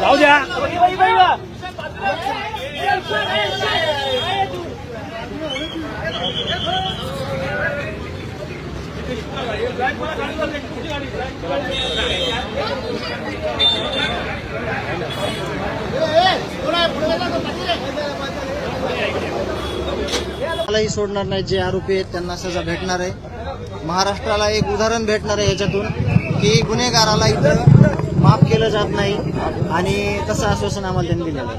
जाऊ द्या. मलाही सोडणार नाही जे आरोपी आहेत त्यांना सजा भेटणार आहे. महाराष्ट्राला एक उदाहरण भेटणार आहे याच्यातून की गुन्हेगाराला इथं माफ केलं जात नाही आणि तसं आश्वासन आम्हाला त्यांनी दिलेलं आहे?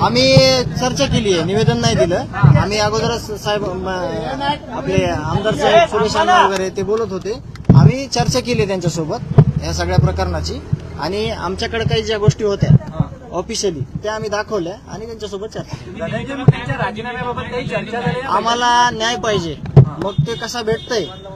आम्ही चर्चा केली आहे निवेदन नाही दिलं. आम्ही अगोदरच साहेब आपले आमदार साहेब सुरेश वगैरे ते बोलत होते. आम्ही चर्चा केली त्यांच्यासोबत या सगळ्या प्रकरणाची. आणि आमच्याकडे काही ज्या गोष्टी होत्या ऑफिशियली त्या आम्ही दाखवल्या आणि त्यांच्यासोबत चर्चा? आम्हाला न्याय पाहिजे. मग ते कसा भेटतंय?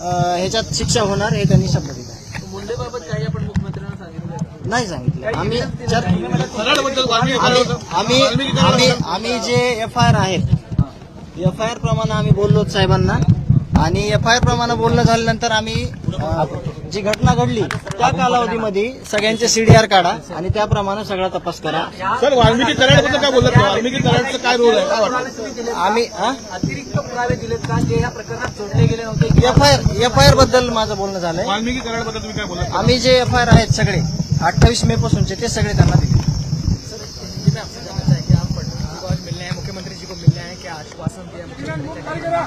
ह्याच्यात शिक्षा होणार हे त्यांनी शब्द दिला मुंडेबाबत काही आपण मुख्यमंत्र्यांना सांगितलं नाही सांगितलं. आम्ही आम्ही आम्ही आम्ही जे एफ आय आर आहेत एफ आय आर प्रमाणे आम्ही बोललो साहेबांना. आणि एफ आय आर प्रमाणे बोलणं झाल्यानंतर आम्ही जी घटना घडली त्या कालावधीमध्ये सगळ्यांचे सीडीआर काढा आणि त्याप्रमाणे सगळा तपास करा. सर वाल्मिकी कराडबद्दल काय बोलत वाल्मिकी कराडचं काय रोल आहे? काय वाटतं? आम्ही अतिरिक्त पुरावे दिलेत का? जे या प्रकरणात जोडले गेले नव्हते F I R F I आरबद्दल माझं बोलणं झालंय. वाल्मिकी कराडबद्दल तुम्ही काय बोलत आम्ही जे एफ आय आर आहेत सगळे अठ्ठावीस मे पासूनचे ते सगळे त्यांना दिले. मुख्यमंत्री जी को मिलने आए क्या आश्वासन दिया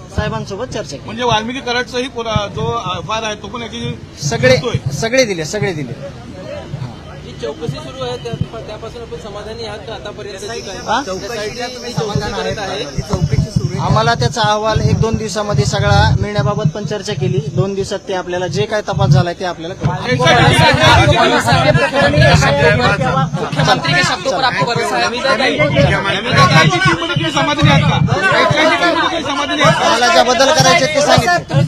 साहेबांसोबत चर्चा केली म्हणजे वाल्मिकी कराडचाही पुरा- जो एफ आहे तो पण याची सगळे. सगळे दिले सगळे दिले जी चौकशी सुरू आहे त्या- त्यापासून आपण समाधानी आहात आतापर्यंत हा? चौकशी सुरू आम्हाला त्याचा अहवाल एक दोन दिवसामध्ये सगळा मिळण्याबाबत पण चर्चा केली दोन दिवसात ते आपल्याला जे काय तपास झालाय ते आपल्याला. मुख्यमंत्री के शब्दों पर आपको भरोसा है एकाची ज्या बदल करायचे ते सांगितले.